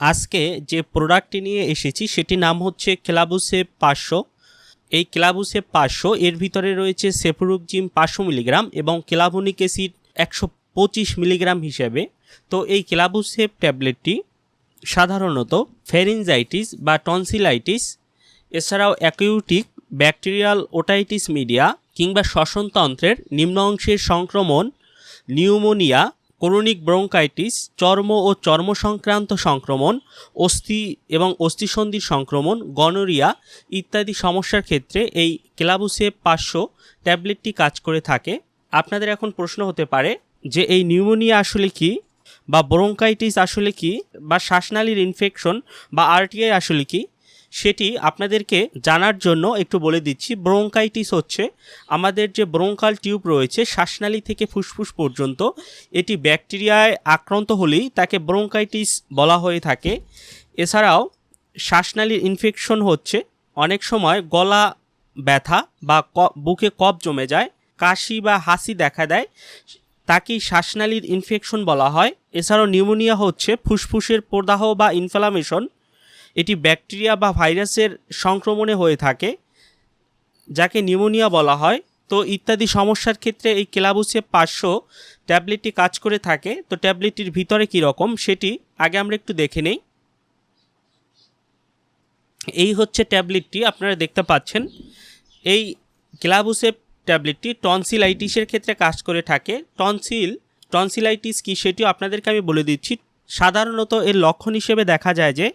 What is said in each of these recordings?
আজকে যে প্রোডাক্টটি নিয়ে এসেছি, সেটির নাম হচ্ছে ক্লাবুসে পাঁচশো। এই ক্লাবুসে পাঁচশো, এর ভিতরে রয়েছে সেফরুকজিম পাঁচশো মিলিগ্রাম এবং ক্লাবনিক অ্যাসিড একশো পঁচিশ মিলিগ্রাম হিসেবে। তো এই ক্লাবুসেপ ট্যাবলেটটি সাধারণত ফেরিনজাইটিস বা টনসিলাইটিস, এছাড়াও অ্যাকিউটিক ব্যাকটেরিয়াল ওটাইটিস মিডিয়া কিংবা শ্বসনতন্ত্রের নিম্ন অংশের সংক্রমণ, নিউমোনিয়া করোনিক ব্রঙ্কাইটিস, চর্ম ও চর্ম সংক্রান্ত সংক্রমণ, অস্থি এবং অস্থিসন্ধির সংক্রমণ, গনোরিয়া ইত্যাদি সমস্যার ক্ষেত্রে এই ক্লাবুসে পাঁচশো ট্যাবলেটটি কাজ করে থাকে। আপনাদের এখন প্রশ্ন হতে পারে যে এই নিউমোনিয়া আসলে কি বা ব্রঙ্কাইটিস আসলে কি বা শ্বাসনালীর ইনফেকশন বা আরটিআই আসলে কি? সেটি আপনাদেরকে জানার জন্য একটু বলে দিচ্ছি। ব্রোঙ্কাইটিস হচ্ছে আমাদের যে ব্রোঙ্কাল টিউব রয়েছে, শ্বাসনালী থেকে ফুসফুস পর্যন্ত, এটি ব্যাকটেরিয়ায় আক্রান্ত হলেই তাকে ব্রোঙ্কাইটিস বলা হয়ে থাকে। এছাড়াও শ্বাসনালীর ইনফেকশন হচ্ছে, অনেক সময় গলা ব্যথা বা বুকে কফ জমে যায়, কাশি বা হাসি দেখা দেয়, তাকেই শ্বাসনালীর ইনফেকশন বলা হয়। এছাড়াও নিউমোনিয়া হচ্ছে, ফুসফুসের প্রদাহ বা ইনফ্লামেশন এটি ব্যাকটেরিয়া বা ভাইরাসের সংক্রমণে হয়ে থাকে, যাকে নিউমোনিয়া বলা হয়। তো ইত্যাদি সমস্যার ক্ষেত্রে এই ক্লাবুসে পাঁচশো ট্যাবলেটটি কাজ করে থাকে। তো ট্যাবলেটটির ভিতরে কী রকম সেটি আগে আমরা একটু দেখে নেই। এই হচ্ছে ট্যাবলেটটি, আপনারা দেখতে পাচ্ছেন। এই ক্লাবুসেপ ট্যাবলেটটি টনসিলাইটিসের ক্ষেত্রে কাজ করে থাকে। টনসিল, টনসিলাইটিস কি সেটিও আপনাদেরকে আমি বলে দিচ্ছি। সাধারণত এর লক্ষণ হিসেবে দেখা যায় যে,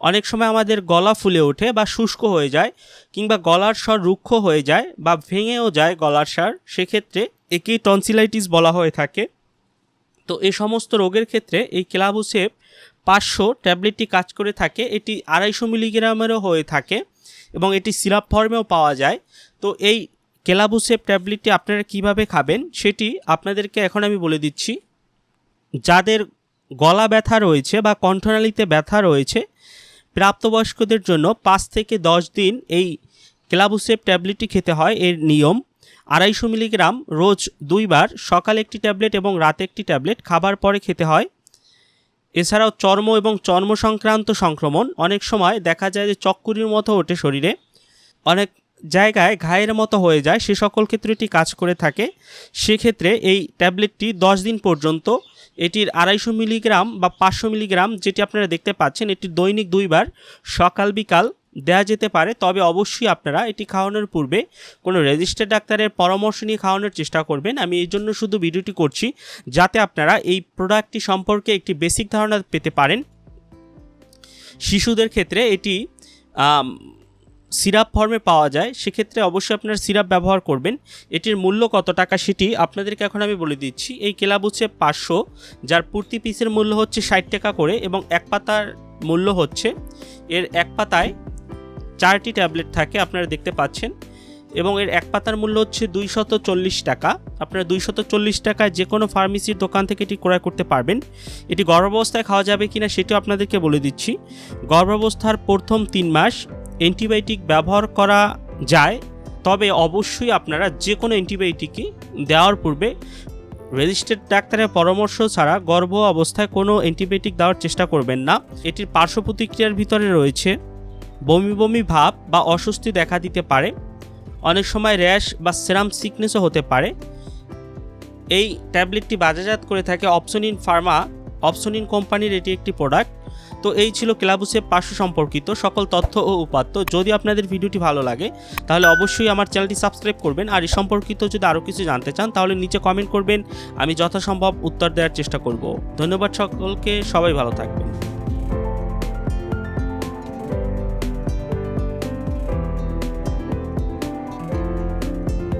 অনেক সময় আমাদের গলা ফুলে ওঠে বা শুষ্ক হয়ে যায় কিংবা গলার স্বর রুক্ষ হয়ে যায় বা ভেঙেও যায় গলার স্বর, সেক্ষেত্রে একেই টনসিলাইটিস বলা হয়ে থাকে। তো এই সমস্ত রোগের ক্ষেত্রে এই ক্লাবুসেপ পাঁচশো ট্যাবলেটটি কাজ করে থাকে। এটি আড়াইশো মিলিগ্রামেরও হয়ে থাকে এবং এটি সিরাপ ফর্মেও পাওয়া যায়। তো এই কেলাবুসেপ ট্যাবলেটটি আপনারা কীভাবে খাবেন সেটি আপনাদেরকে এখন আমি বলে দিচ্ছি। যাদের গলা ব্যথা রয়েছে বা কণ্ঠনালীতে ব্যথা রয়েছে, প্রাপ্তবয়স্কদের জন্য পাঁচ থেকে দশ দিন এই ক্লাবুসেপ ট্যাবলেটটি খেতে হয়। এর নিয়ম, আড়াইশো মিলিগ্রাম রোজ দুইবার, সকালে একটি ট্যাবলেট এবং রাতে একটি ট্যাবলেট, খাবার পরে খেতে হয়। এছাড়াও চর্ম এবং চর্ম সংক্রান্ত সংক্রমণ, অনেক সময় দেখা যায় যে চক্কুরির মতো ওঠে শরীরে। অনেক জায়গায় ঘায়ের মতো হয়ে যায়, সে সকল ক্ষেত্রে এটি কাজ করে থাকে। সেক্ষেত্রে এই ট্যাবলেটটি দশ দিন পর্যন্ত এটির আড়াইশো মিলিগ্রাম বা পাঁচশো মিলিগ্রাম যেটি আপনারা দেখতে পাচ্ছেন, এটি দৈনিক দুইবার, সকাল, বিকাল দেওয়া যেতে পারে। তবে অবশ্যই আপনারা এটি খাওয়ানোর পূর্বে কোনো রেজিস্টার্ড ডাক্তারের পরামর্শ নিয়ে খাওয়ানোর চেষ্টা করবেন। আমি এই জন্য শুধু ভিডিওটি করছি, যাতে আপনারা এই প্রোডাক্টটি সম্পর্কে একটি বেসিক ধারণা পেতে পারেন। শিশুদের ক্ষেত্রে এটি সিরাপ ফর্মে পাওয়া যায়, সেক্ষেত্রে অবশ্যই আপনার সিরাপ ব্যবহার করবেন। এটির মূল্য কত টাকা সেটি আপনাদেরকে এখন আমি বলে দিচ্ছি। এই কেলাব হচ্ছে পাঁচশো, যার প্রতি পিসের মূল্য হচ্ছে ষাট টাকা করে এবং এক পাতার মূল্য হচ্ছে, এর এক পাতায় চারটি ট্যাবলেট থাকে, আপনারা দেখতে পাচ্ছেন। এবং এর এক পাতার মূল্য হচ্ছে দুইশত চল্লিশ টাকা। আপনারা দুইশত চল্লিশ টাকায় যে কোনো ফার্মেসির দোকান থেকে এটি ক্রয় করতে পারবেন। এটি গর্ভাবস্থায় খাওয়া যাবে কিনা সেটিও আপনাদেরকে বলে দিচ্ছি। গর্ভাবস্থার প্রথম তিন মাস অ্যান্টিবায়োটিক ব্যবহার করা যায়, তবে অবশ্যই আপনারা যে কোনো অ্যান্টিবায়োটিকই দেওয়ার পূর্বে রেজিস্টার্ড ডাক্তারের পরামর্শ ছাড়া গর্ভ অবস্থায় কোনো অ্যান্টিবায়োটিক দেওয়ার চেষ্টা করবেন না। এটির পার্শ্ব প্রতিক্রিয়ার ভিতরে রয়েছে বমি বমি ভাব বা অস্বস্তি দেখা দিতে পারে, অনেক সময় র্যাশ বা সেরাম সিকনেসও হতে পারে। এই ট্যাবলেটটি বাজারজাত করে থাকে অপশনিন ফার্মা, অপশনিন কোম্পানির এটি একটি প্রোডাক্ট। তো এই ছিল ক্লাবুসের পার্শ্ব সম্পর্কিত সকল তথ্য ও উপাত্ত। যদি আপনাদের ভিডিওটি ভালো লাগে, তাহলে অবশ্যই আমার চ্যানেলটি সাবস্ক্রাইব করবেন। আর এই সম্পর্কিত যদি আরও কিছু জানতে চান, তাহলে নিচে কমেন্ট করবেন। আমি যথাসম্ভব উত্তর দেওয়ার চেষ্টা করব। ধন্যবাদ সকলকে, সবাই ভালো থাকবেন।